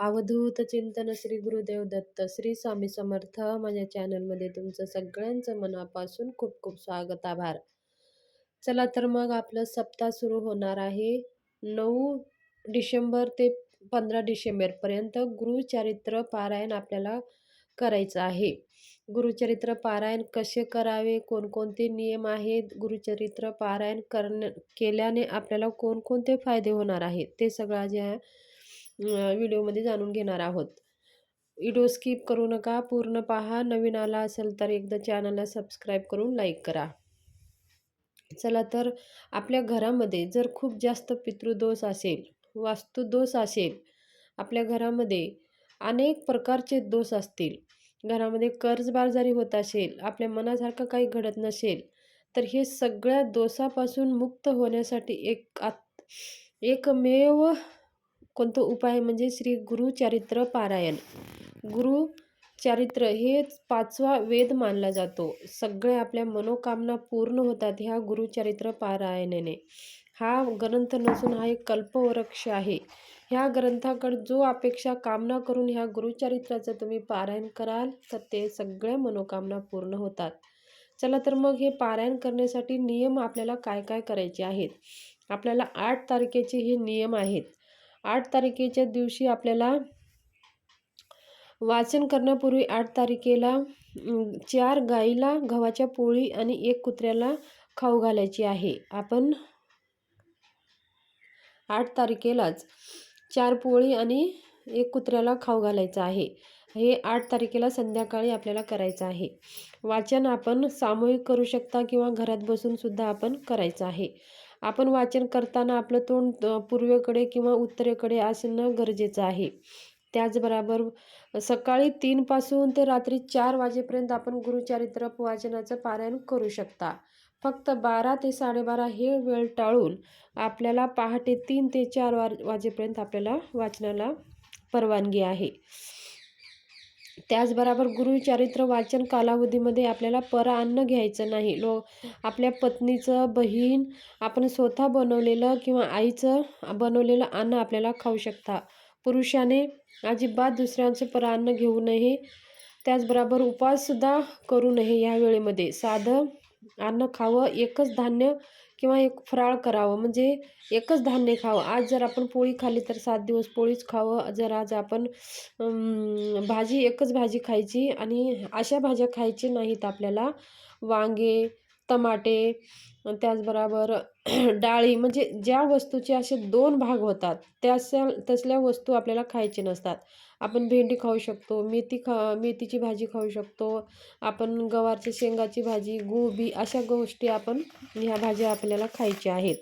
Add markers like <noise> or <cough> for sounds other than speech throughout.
अवधूत चिंतन श्री गुरुदेव दत्त श्री स्वामी समर्थ माझ्या चॅनलमध्ये तुमचं सगळ्यांचं मनापासून खूप खूप स्वागत आभार. चला तर मग आपलं सप्ताह सुरू होणार आहे. नऊ डिसेंबर ते पंधरा डिसेंबरपर्यंत गुरुचरित्र पारायण आपल्याला करायचं आहे. गुरुचरित्र पारायण कसे करावे? कोणकोणते नियम आहेत? गुरुचरित्र पारायण करण्या केल्याने आपल्याला कोणकोणते फायदे होणार आहेत? ते सगळं जे व्हिडिओमध्ये जाणून घेणार आहोत. व्हिडिओ स्किप करू नका पूर्ण पहा. नवीन आला असेल तर एकदा चॅनलला सबस्क्राईब करून लाईक करा. चला तर आपल्या घरामध्ये जर खूप जास्त पितृदोष असेल वास्तुदोष असेल आपल्या घरामध्ये अनेक प्रकारचे दोष असतील. घरामध्ये कर्जबाजारी होत असेल आपल्या मनासारखं काही घडत नसेल तर हे सगळ्या दोषापासून मुक्त होण्यासाठी एक आत एकमेव कोणतं उपाय म्हणजे श्री गुरुचरित्र पारायण. गुरुचरित्र हे पाचवा वेद मानला जातो. सगळे आपल्या मनोकामना पूर्ण होतात ह्या गुरुचरित्र पारायणाने. हा ग्रंथ नसून हा एक कल्पवृक्ष आहे. ह्या ग्रंथाकडे जो अपेक्षा कामना करून ह्या गुरुचरित्राचं तुम्ही पारायण कराल तर ते सगळ्या मनोकामना पूर्ण होतात. चला तर मग हे पारायण करण्यासाठी नियम आपल्याला काय काय करायचे आहेत? आपल्याला आठ तारखेचे हे नियम आहेत. आठ तारखेच्या दिवशी आपल्याला वाचन करण्यापूर्वी आठ तारखेला चार गाईला गव्हाच्या पोळी आणि एक कुत्र्याला खाऊ घालायची आहे. आपण आठ तारखेलाच चार पोळी आणि एक कुत्र्याला खाऊ घालायचं आहे. हे आठ तारखेला संध्याकाळी आपल्याला करायचं आहे. वाचन आपण सामूहिक करू शकता किंवा घरात बसून सुद्धा आपण करायचं आहे. आपण वाचन करताना आपलं तोंड पूर्वेकडे किंवा उत्तरेकडे असणं गरजेचं आहे. त्याचबरोबर सकाळी तीनपासून ते रात्री चार वाजेपर्यंत आपण गुरुचरित्र वाचनाचं पारायण करू शकता. फक्त बारा ते साडेबारा हे वेळ टाळून आपल्याला पहाटे तीन ते चार वा वाजेपर्यंत आपल्याला वाचनाला परवानगी आहे. त्याचबरोबर गुरुचरित्र वाचन कालावधीमध्ये आपल्याला पर अन्न घ्यायचं नाही. लो आपल्या पत्नीचं बहीण आपण स्वतः बनवलेलं किंवा आईचं बनवलेलं अन्न आपल्याला खाऊ शकता. पुरुषाने अजिबात दुसऱ्यांचं पर अन्न घेऊ नये त्याचबरोबर उपवाससुद्धा करू नये या वेळेमध्ये. साधं अन्न खावं एकच धान्य किंवा एक फराळ करावं. म्हणजे एकच धान्य खावं. आज जर आपण पोळी खाल्ली तर सात दिवस पोळीच खावं. जर आज आपण भाजी एकच भाजी खायची आणि अशा भाज्या खायची नाहीत आपल्याला. वांगे टमाटे त्याचबरोबर डाळी म्हणजे ज्या वस्तूचे असे दोन भाग होतात त्या तसल्या वस्तू आपल्याला खायचे नसतात. आपण भेंडी खाऊ शकतो मेथी खा मेथीची भाजी खाऊ शकतो आपण गवारच्या शेंगाची भाजी गोबी अशा गोष्टी आपण ह्या भाज्या आपल्याला खायच्या आहेत.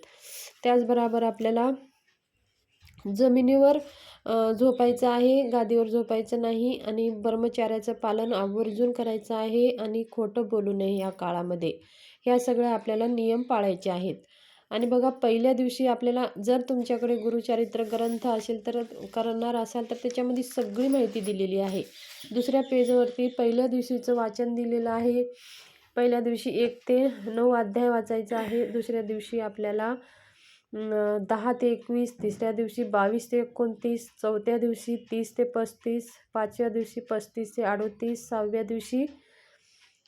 त्याचबरोबर आपल्याला जमिनीवर झोपायचं आहे गादीवर झोपायचं नाही आणि ब्रह्मचार्याचं पालन आवर्जून करायचं आहे आणि खोटं बोलू नये या काळामध्ये. ह्या सगळ्या आपल्याला नियम पाळायचे आहेत. आणि बघा पहिल्या दिवशी आपल्याला जर तुमच्याकडे गुरुचरित्र ग्रंथ असेल तर करणार असाल तर त्याच्यामध्ये सगळी माहिती दिलेली आहे. दुसऱ्या पेजवरती पहिल्या दिवशीचं वाचन दिलेलं आहे. पहिल्या दिवशी एक ते नऊ अध्याय वाचायचं आहे. दुसऱ्या दिवशी आपल्याला दहा ते एकवीस तिसऱ्या दिवशी बावीस ते एकोणतीस चौथ्या दिवशी तीस ते पस्तीस पाचव्या दिवशी पस्तीस ते अडोतीस सहाव्या दिवशी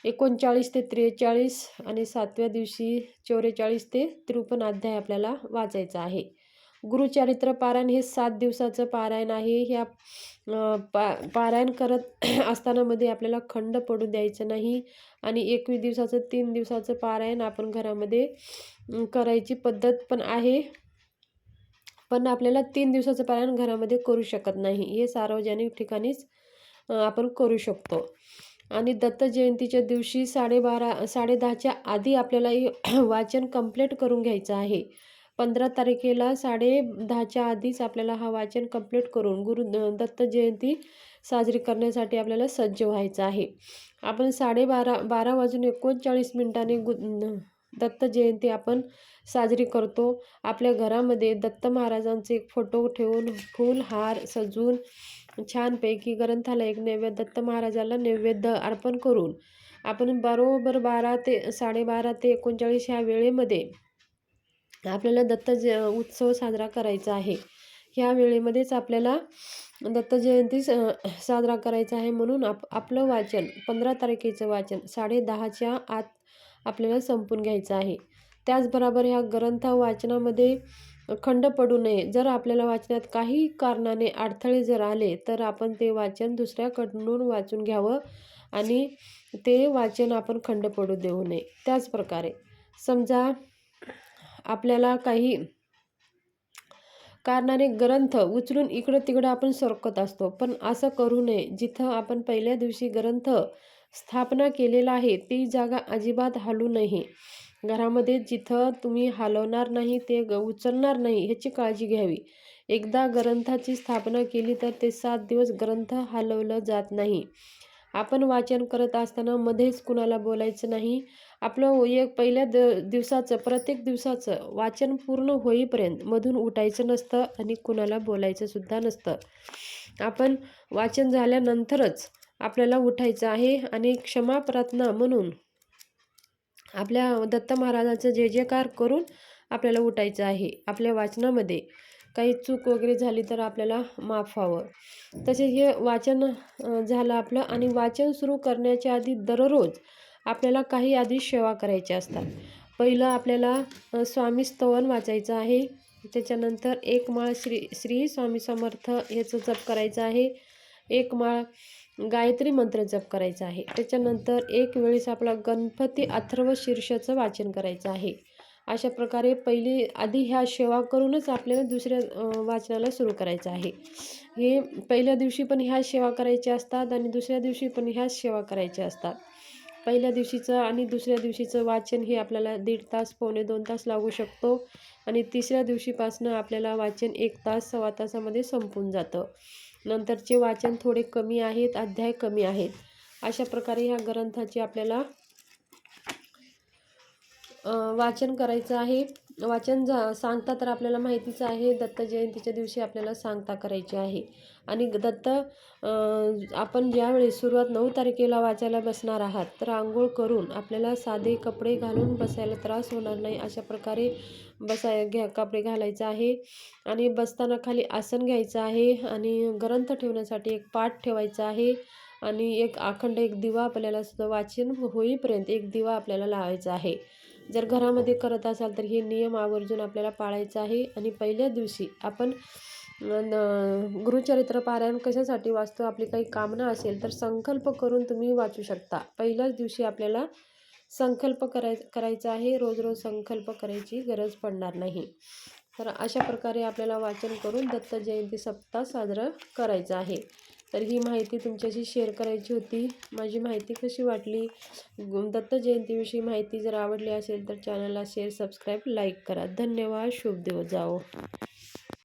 एकोणचाळीस ते त्रेचाळीस आणि सातव्या दिवशी चौवेचाळीस ते त्रेपन्न अध्याय आपल्याला वाचायचा आहे. गुरुचरित्र पारायण हे सात दिवसाचं पारायण आहे. ह्या पा पारायण करत <clears throat> असतानामध्ये आपल्याला खंड पडू द्यायचं नाही आणि एकवीस दिवसाचं तीन दिवसाचं पारायण आपण घरामध्ये करायची पद्धत पण आहे. पण आपल्याला तीन दिवसाचं पारायण घरामध्ये करू शकत नाही. हे सार्वजनिक ठिकाणीच आपण करू शकतो. आणि दत्त जयंतीच्या दिवशी साडेबारा साडेदहाच्या आधी आपल्याला <clears throat> वाचन कंप्लीट करून घ्यायचं आहे. पंधरा तारखेला साडे दहाच्या आधीच आपल्याला हा वाचन कंप्लीट करून गुरु दत्त जयंती साजरी करण्यासाठी आपल्याला सज्ज व्हायचं आहे. आपण साडेबारा बारा वाजून एकोणचाळीस मिनिटांनी गु दत्त जयंती आपण साजरी करतो. आपल्या घरामध्ये दत्त महाराजांचे एक फोटो ठेवून फूल हार सजवून छानपैकी ग्रंथाला एक नैवेद्य दत्त महाराजाला नैवेद्य अर्पण करून आपण बरोबर बारा ते साडेबारा ते एकोणचाळीस ह्या वेळेमध्ये आपल्याला दत्त ज उत्सव साजरा करायचा आहे. ह्या वेळेमध्येच आपल्याला दत्त जयंती स साजरा करायचा आहे म्हणून आप आपलं वाचन पंधरा तारखेचं वाचन साडे दहाच्या आत आपल्याला संपून घ्यायचं आहे. त्याचबरोबर ह्या ग्रंथ वाचनामध्ये खंड पडू नये. जर आपल्याला वाचनात काही कारणाने अडथळे जर आले तर आपण ते वाचन दुसऱ्याकडून वाचून घ्यावं आणि ते वाचन आपण खंड पडू देऊ नये. त्याचप्रकारे समजा आपल्याला काही कारणाने ग्रंथ उचलून इकडं तिकडं आपण सरकत असतो पण असं करू नये. जिथं आपण पहिल्या दिवशी ग्रंथ स्थापना केलेला आहे ती जागा अजिबात हलू नये. घरामध्ये जिथं तुम्ही हलवणार नाही ते ग उचलणार नाही ह्याची काळजी घ्यावी. एकदा ग्रंथाची स्थापना केली तर ते सात दिवस ग्रंथ हलवलं जात नाही. आपण वाचन करत असताना मध्येच कुणाला बोलायचं नाही. आपलं एक पहिल्या द दिवसाचं प्रत्येक दिवसाचं वाचन पूर्ण होईपर्यंत मधून उठायचं नसतं आणि कुणाला बोलायचं सुद्धा नसतं. आपण वाचन झाल्यानंतरच आपल्याला उठायचं आहे आणि क्षमा प्रार्थना म्हणून आपल्या दत्त जे जेकार जयकार करून आपल्याला उठायचं आहे आपल्या वाचनामध्ये काही चूक वगैरे झाली तर आपल्याला माफ व्हावं. तसे हे वाचन झालं आपलं आणि वाचन सुरू करण्याच्या आधी दररोज आपल्याला काही आधी सेवा करायच्या असतात. पहिलं आपल्याला स्वामी स्तवन वाचायचं आहे त्याच्यानंतर एक माळ श्री श्री स्वामी समर्थ याचं जप करायचं आहे एक माळ गायत्री मंत्र जप करायचा आहे. त्याच्यानंतर एक वेळेस आपला गणपती अथर्व शीर्षाचं वाचन करायचं आहे. अशा प्रकारे पहिली आधी ह्या सेवा करूनच आपल्याला दुसऱ्या वाचनाला सुरू करायचं आहे. हे पहिल्या दिवशी पण ह्या सेवा करायच्या असतात आणि दुसऱ्या दिवशी पण ह्याच सेवा करायच्या असतात. पहिल्या दिवशीचं आणि दुसऱ्या दिवशीचं वाचन हे आपल्याला दीड तास पावणे दोन तास लागू शकतो आणि तिसऱ्या दिवशीपासनं आपल्याला वाचन एक तास सव्वा तासामध्ये संपून जातं. नंतरचे वाचन थोडे कमी आहेत अध्याय कमी आहेत. अशा प्रकारे ह्या ग्रंथाची आपल्याला वाचन करायचं आहे. वाचन जा सांगता तर आपल्याला माहितीच आहे. दत्त जयंतीच्या दिवशी आपल्याला सांगता करायची आहे. आणि दत्त आपण ज्यावेळी सुरुवात नऊ तारखेला वाचायला बसणार आहात तर आंघोळ करून आपल्याला साधे कपडे घालून बसायला त्रास होणार नाही अशा प्रकारे बसाय घ्या कपडे घालायचं आहे. आणि बसताना खाली आसन घ्यायचं आहे आणि ग्रंथ ठेवण्यासाठी एक पाठ ठेवायचा आहे. आणि एक अखंड एक दिवा आपल्याला सुद्धा वाचन होईपर्यंत एक दिवा आपल्याला लावायचा आहे. जर घरामध्ये करत असाल तर हे नियम आवर्जून आपल्याला पाळायचं आहे. आणि पहिल्या दिवशी आपण गुरुचरित्र पारायण कशासाठी वाचतो आपली काही कामना असेल तर संकल्प करून तुम्ही वाचू शकता. पहिल्याच दिवशी आपल्याला संकल्प कराय करायचा आहे. रोज रोज संकल्प करायची गरज पडणार नाही. तर अशा प्रकारे आपल्याला वाचन करून दत्त जयंती सप्ताह साजरं करायचं आहे. तर ही माहिती तुमच्याशी शेअर करायची होती. माझी माहिती कशी वाटली? दत्त जयंतीविषयी माहिती जर आवडली असेल तर चॅनलला शेअर सबस्क्राईब लाईक करा. धन्यवाद. शुभ दिवस जाओ